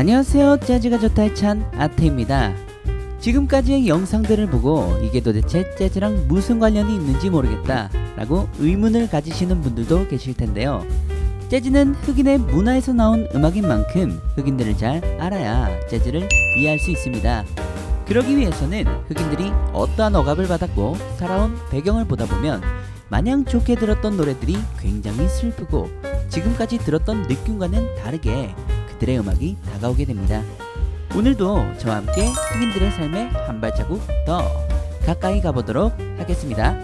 안녕하세요. 재즈가 좋다의 찬 아트입니다. 지금까지의 영상들을 보고 이게 도대체 재즈랑 무슨 관련이 있는지 모르겠다 라고 의문을 가지시는 분들도 계실 텐데요. 재즈는 흑인의 문화에서 나온 음악인 만큼 흑인들을 잘 알아야 재즈를 이해할 수 있습니다. 그러기 위해서는 흑인들이 어떠한 억압을 받았고 살아온 배경을 보다 보면 마냥 좋게 들었던 노래들이 굉장히 슬프고 지금까지 들었던 느낌과는 다르게 그들의 음악이 다가오게 됩니다. 오늘도 저와 함께 흑인들의 삶에 한 발자국 더 가까이 가보도록 하겠습니다.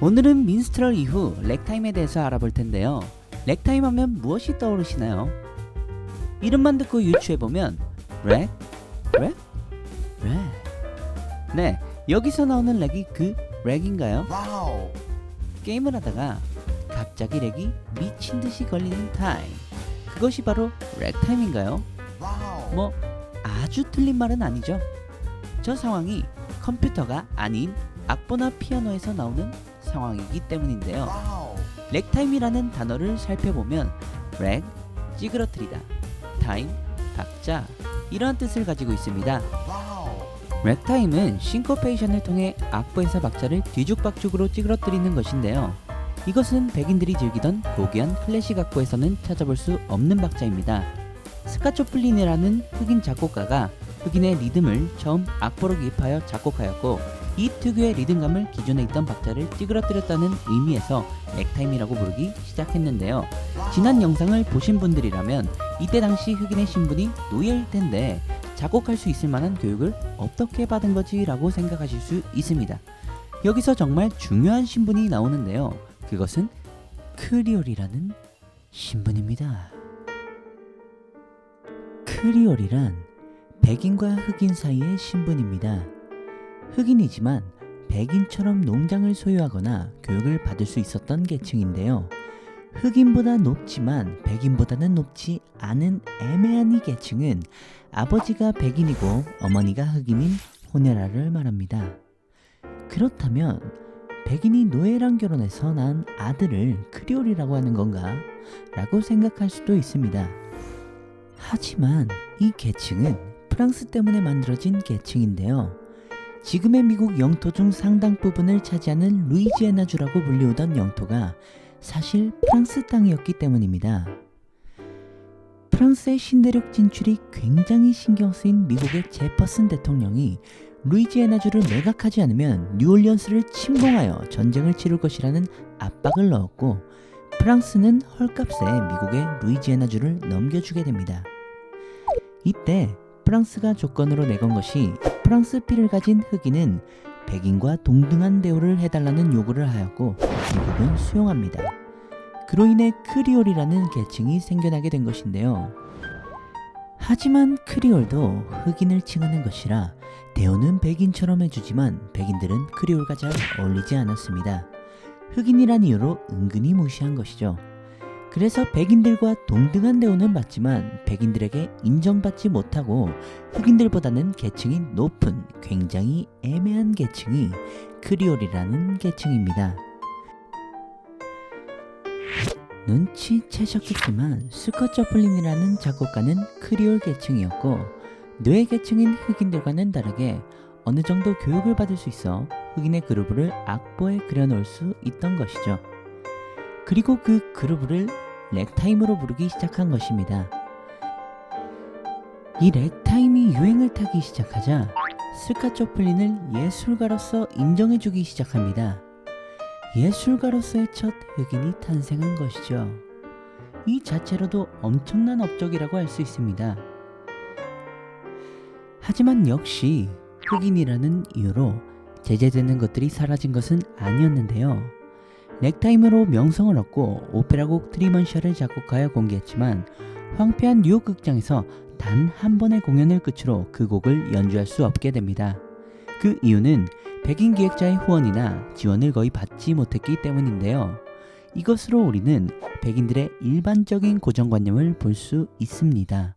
오늘은 민스트럴 이후 렉타임에 대해서 알아볼 텐데요. 렉타임 하면 무엇이 떠오르시나요? 이름만 듣고 유추해보면 렉? 렉? 렉? 네, 여기서 나오는 렉이 그 렉인가요? 와우. 게임을 하다가 갑자기 렉이 미친 듯이 걸리는 타임. 그것이 바로 렉타임인가요? 뭐 아주 틀린 말은 아니죠. 저 상황이 컴퓨터가 아닌 악보나 피아노에서 나오는 상황이기 때문인데요. 렉타임이라는 단어를 살펴보면 렉, 찌그러뜨리다, 타임, 박자 이러한 뜻을 가지고 있습니다. 렉타임은 싱코페이션을 통해 악보에서 박자를 뒤죽박죽으로 찌그러뜨리는 것인데요. 이것은 백인들이 즐기던 고귀한 클래식 악보에서는 찾아볼 수 없는 박자입니다. 스카초플린이라는 흑인 작곡가가 흑인의 리듬을 처음 악보로 기입하여 작곡하였고 이 특유의 리듬감을 기존에 있던 박자를 찌그러뜨렸다는 의미에서 렉타임이라고 부르기 시작했는데요. 지난 영상을 보신 분들이라면 이때 당시 흑인의 신분이 노예일 텐데 작곡할 수 있을 만한 교육을 어떻게 받은 거지 라고 생각하실 수 있습니다. 여기서 정말 중요한 신분이 나오는데요. 그것은 크리올이라는 신분입니다. 크리올이란 백인과 흑인 사이의 신분입니다. 흑인이지만 백인처럼 농장을 소유하거나 교육을 받을 수 있었던 계층인데요. 흑인보다 높지만 백인보다는 높지 않은 애매한 이 계층은 아버지가 백인이고 어머니가 흑인인 호네라를 말합니다. 그렇다면 백인이 노예랑 결혼해서 낳은 아들을 크리올이라고 하는 건가? 라고 생각할 수도 있습니다. 하지만 이 계층은 프랑스 때문에 만들어진 계층인데요. 지금의 미국 영토 중 상당 부분을 차지하는 루이지애나주라고 불리우던 영토가 사실 프랑스 땅이었기 때문입니다. 프랑스의 신대륙 진출이 굉장히 신경 쓰인 미국의 제퍼슨 대통령이 루이지애나주를 매각하지 않으면 뉴올리언스를 침공하여 전쟁을 치를 것이라는 압박을 넣었고 프랑스는 헐값에 미국의 루이지애나주를 넘겨주게 됩니다. 이때 프랑스가 조건으로 내건 것이 프랑스 피를 가진 흑인은 백인과 동등한 대우를 해달라는 요구를 하였고 미국은 수용합니다. 그로 인해 크리올이라는 계층이 생겨나게 된 것인데요. 하지만 크리올도 흑인을 칭하는 것이라 대우는 백인처럼 해주지만 백인들은 크리올과 잘 어울리지 않았습니다. 흑인이란 이유로 은근히 무시한 것이죠. 그래서 백인들과 동등한 대우는 받지만 백인들에게 인정받지 못하고 흑인들보다는 계층이 높은 굉장히 애매한 계층이 크리올이라는 계층입니다. 눈치채셨겠지만 스컷 저플린이라는 작곡가는 크리올 계층이었고 뇌 계층인 흑인들과는 다르게 어느 정도 교육을 받을 수 있어 흑인의 그루브를 악보에 그려놓을 수 있던 것이죠. 그리고 그 그루브를 렉타임으로 부르기 시작한 것입니다. 이 렉타임이 유행을 타기 시작하자 스카 초플린을 예술가로서 인정해주기 시작합니다. 예술가로서의 첫 흑인이 탄생한 것이죠. 이 자체로도 엄청난 업적이라고 할 수 있습니다. 하지만 역시 흑인이라는 이유로 제재되는 것들이 사라진 것은 아니었는데요. 렉타임으로 명성을 얻고 오페라곡 트리먼샤를 작곡하여 공개했지만 황폐한 뉴욕 극장에서 단 한 번의 공연을 끝으로 그 곡을 연주할 수 없게 됩니다. 그 이유는 백인 기획자의 후원이나 지원을 거의 받지 못했기 때문인데요. 이것으로 우리는 백인들의 일반적인 고정관념을 볼 수 있습니다.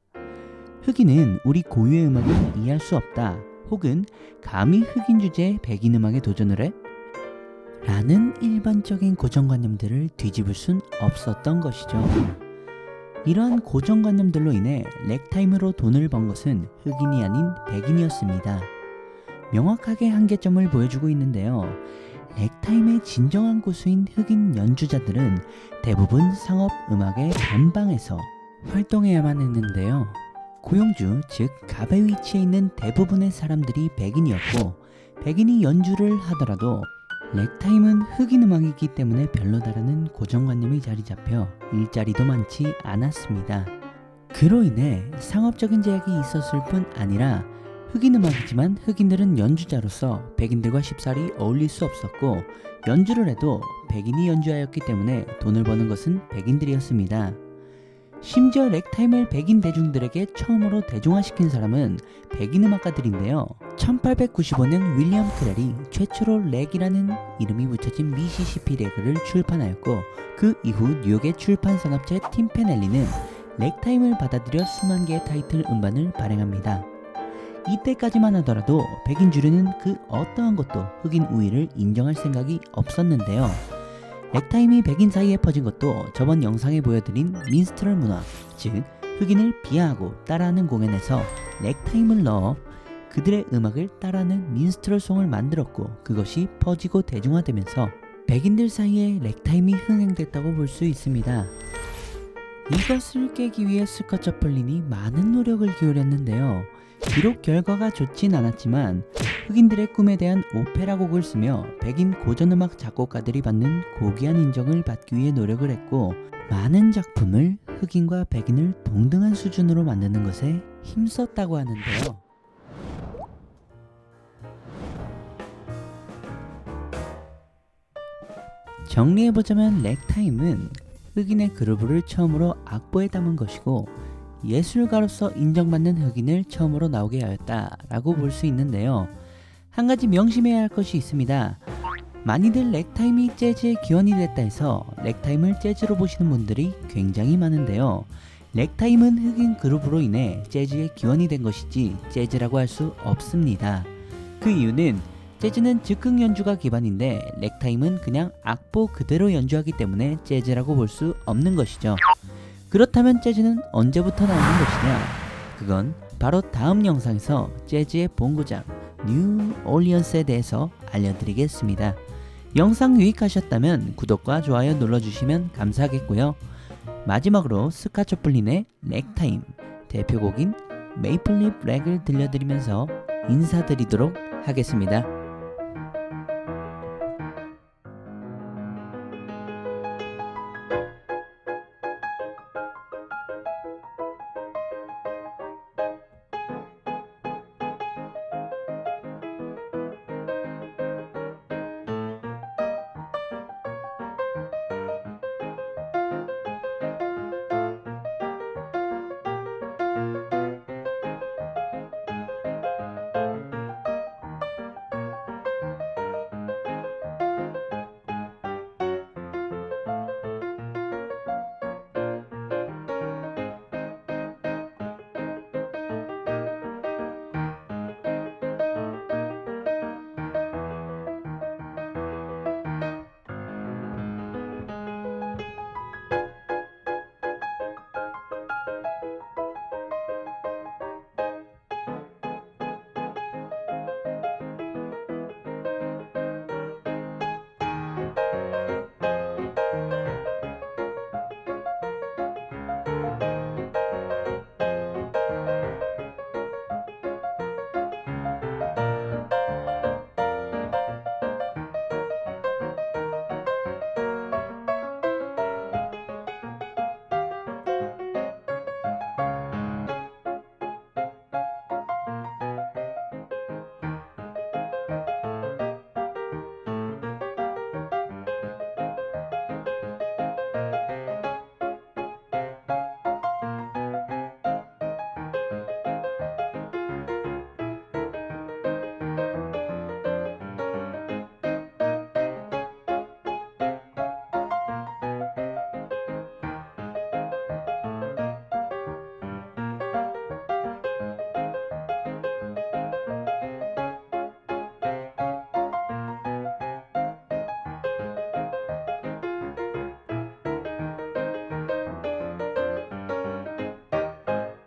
흑인은 우리 고유의 음악을 이해할 수 없다. 혹은 감히 흑인 주제의 백인 음악에 도전을 해? 라는 일반적인 고정관념들을 뒤집을 순 없었던 것이죠. 이러한 고정관념들로 인해 렉타임으로 돈을 번 것은 흑인이 아닌 백인이었습니다. 명확하게 한계점을 보여주고 있는데요. 렉타임의 진정한 고수인 흑인 연주자들은 대부분 상업 음악의 변방에서 활동해야만 했는데요. 고용주, 즉 갑의 위치에 있는 대부분의 사람들이 백인이었고 백인이 연주를 하더라도 렉타임은 흑인 음악이기 때문에 별로다라는 고정관념이 자리 잡혀 일자리도 많지 않았습니다. 그로 인해 상업적인 제약이 있었을 뿐 아니라 흑인 음악이지만 흑인들은 연주자로서 백인들과 쉽사리 어울릴 수 없었고 연주를 해도 백인이 연주하였기 때문에 돈을 버는 것은 백인들이었습니다. 심지어 렉타임을 백인 대중들에게 처음으로 대중화시킨 사람은 백인 음악가들인데요. 1895년 윌리엄 크렐이 최초로 렉이라는 이름이 붙여진 미시시피 레그를 출판하였고 그 이후 뉴욕의 출판 산업체 팀페넬리는 렉타임을 받아들여 수만 개의 타이틀 음반을 발행합니다. 이때까지만 하더라도 백인 주류는 그 어떠한 것도 흑인 우위를 인정할 생각이 없었는데요. 렉타임이 백인 사이에 퍼진 것도 저번 영상에 보여드린 민스트럴 문화, 즉 흑인을 비하하고 따라하는 공연에서 렉타임을 넣어 그들의 음악을 따라하는 민스트럴 송을 만들었고 그것이 퍼지고 대중화되면서 백인들 사이에 렉타임이 흥행됐다고 볼 수 있습니다. 이것을 깨기 위해 스컷 저플린이 많은 노력을 기울였는데요. 비록 결과가 좋진 않았지만 흑인들의 꿈에 대한 오페라 곡을 쓰며 백인 고전음악 작곡가들이 받는 고귀한 인정을 받기 위해 노력을 했고 많은 작품을 흑인과 백인을 동등한 수준으로 만드는 것에 힘썼다고 하는데요. 정리해보자면 렉타임은 흑인의 그루브를 처음으로 악보에 담은 것이고 예술가로서 인정받는 흑인을 처음으로 나오게 하였다라고 볼 수 있는데요. 한 가지 명심해야 할 것이 있습니다. 많이들 렉타임이 재즈의 기원이 됐다 해서 렉타임을 재즈로 보시는 분들이 굉장히 많은데요. 렉타임은 흑인 그룹으로 인해 재즈의 기원이 된 것이지 재즈라고 할 수 없습니다. 그 이유는 재즈는 즉흥 연주가 기반인데 렉타임은 그냥 악보 그대로 연주하기 때문에 재즈라고 볼 수 없는 것이죠. 그렇다면 재즈는 언제부터 나오는 것이냐? 그건 바로 다음 영상에서 재즈의 본고장 뉴 올리언스에 대해서 알려드리겠습니다. 영상 유익하셨다면 구독과 좋아요 눌러주시면 감사하겠고요. 마지막으로 스카 초플린의 렉타임 대표곡인 메이플립 렉을 들려드리면서 인사드리도록 하겠습니다.